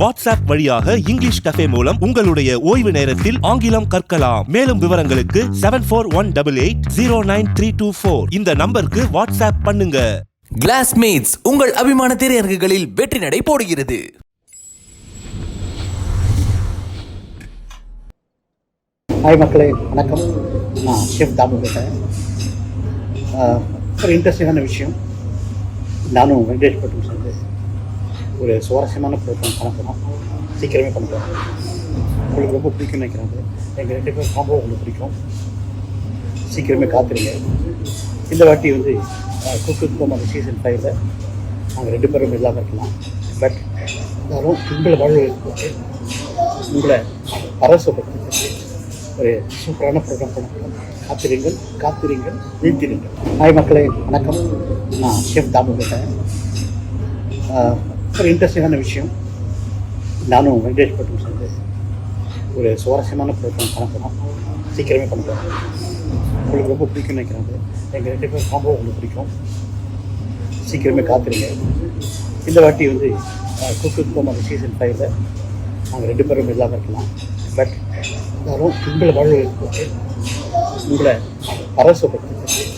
WhatsApp வழியாக English cafe மூலம் உங்களுடைய ஓய்வு நேரத்தில் ஆங்கிலம் கற்கலாம். மேலும் விவரங்களுக்கு seven four one double eight zero nine three two four இந்த நம்பருக்கு வாட்ஸ்அப் பண்ணுங்க. கிளாஸ்மேட்ஸ் உங்கள் அபிமான திரையரங்குகளில் வெற்றி நடை போடுகிறது. ஹாய் மக்களே. வணக்கம். நான் ஷெஃப் தாமு பேசுகிறேன் ஒரு இன்ட்ரெஸ்டிங்கான விஷயம். நானும் வெங்கடேஷ் பட்டும் சேர்ந்து ஒரு சுவாரஸ்யமான ப்ரோக்ராம் பண்ண போகிறோம் சீக்கிரமே பண்ண போகிறோம் உங்களுக்கு ரொம்ப பிடிக்கும்னு நினைக்கிறாங்க. எங்கள் ரெண்டு பேரும் காம்போ உங்களுக்கு பிடிக்கும். சீக்கிரமே காத்துருங்க. இந்த வாட்டி வந்து குக்கு அந்த சீசன் ஃபைவ்ல நாங்கள் ரெண்டு பேரும் இல்லாமல் இருக்கலாம். பட் இருந்தாலும் உங்களை வாழ்வதற்கு உங்களை பரவசப்படுத்துறதுக்கு ஒரு சூப்பரான ப்ரோக்ராம் பண்ண போகிறோம் காத்திருங்கள் காத்திருங்கள் வீழ்த்திருங்கள் ஹாய் மக்களே வணக்கம். நான் ஷெஃப் தாமு பேசுகிறேன் ஒரு இன்ட்ரெஸ்டிங்கான விஷயம். நானும் வெங்கடேஷ் பட்டும் சேர்ந்து ஒரு சுவாரஸ்யமான ப்ரோக்ராம் பண்ண போகிறோம் சீக்கிரமே பண்ண போகிறோம் உங்களுக்கு ரொம்ப பிடிக்கும்னு நினைக்கிறாங்க எங்கள் ரெண்டு பேரும் காம்போ உங்களுக்கு பிடிக்கும். சீக்கிரமே காத்துருங்க. இந்த வாட்டி வந்து குக்கு கோமாரி சீசன் ஃபைவ்ல நாங்கள் ரெண்டு பேரும் இல்லாமல் இருக்கலாம். பட் எல்லாரும் உங்களை வாழ்வதற்கு உங்களை பரவசப்படுத்துறதுக்கு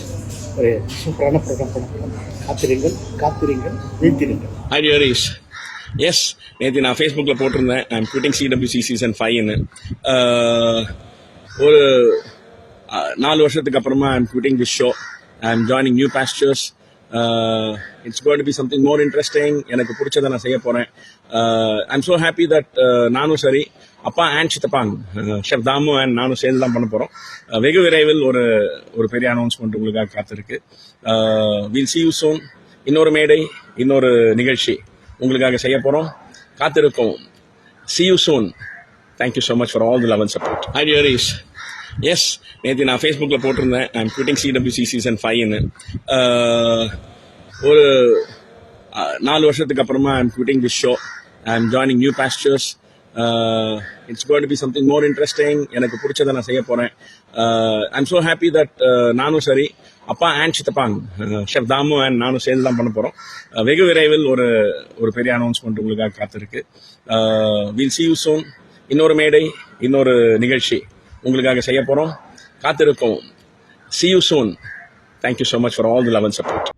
ஒரு சூப்பரான ப்ரோக்ராம் பண்ண போகிறோம் காத்திருங்கள் காத்திருங்கள் வீழ்த்திருங்கள் ஹை டியரிஸ் எஸ் நேற்று நான் ஃபேஸ்புக்கில் போட்டிருந்தேன். ஐம் குவிட்டிங் சிடபிள்யூசி சீசன் ஃபைவ்னு ஒரு நாலு வருஷத்துக்கு அப்புறமா I'm quitting this show I'm joining new pastures it's going to be something more interesting எனக்கு பிடிச்சதை நான் செய்ய போகிறேன் ஐம் ஸோ ஹாப்பி தட் நானும் சரி அப்பா அண்ட் சித்தப்பாங் ஷெஃப் uh, தாமு அண்ட் நானும் சேர்ந்து தான் பண்ண போகிறோம் uh, வெகு விரைவில் ஒரு ஒரு பெரிய அனௌன்ஸ்மெண்ட் உங்களுக்காக காத்திருக்கு. வில் சி யூ சோன் இன்னொரு மேடை இன்னொரு நிகழ்ச்சி உங்களுக்காக செய்ய போகிறோம் காத்திருக்கோம் see you soon thank you so much for all the love and support dear is yes நேற்று நான் ஃபேஸ்புக்கில் போட்டிருந்தேன். ஐம் ட்விட்டிங் சிடபிள்யூசி சீசன் ஃபைவ்னு ஒரு uh, நாலு வருஷத்துக்கு அப்புறமா I'm quitting this show I'm joining new pastures it's going to be something more interesting எனக்கு பிடிச்சதை நான் செய்ய போகிறேன் ஐம் ஸோ ஹாப்பி தட் நானும் சரி அப்பா அண்ட் சித்தப்பாங் ஷெஃப் uh, தாமு அண்ட் நானும் சேர்ந்து தான் பண்ண போகிறோம் uh, வெகு விரைவில் ஒரு ஒரு பெரிய அனௌன்ஸ்மெண்ட் உங்களுக்காக காத்திருக்கு. வில் சி யூ சோன் இன்னொரு மேடை இன்னொரு நிகழ்ச்சி. உங்களுக்காக செய்ய போகிறோம் காத்திருக்கோம் see you soon thank you so much for all the love and support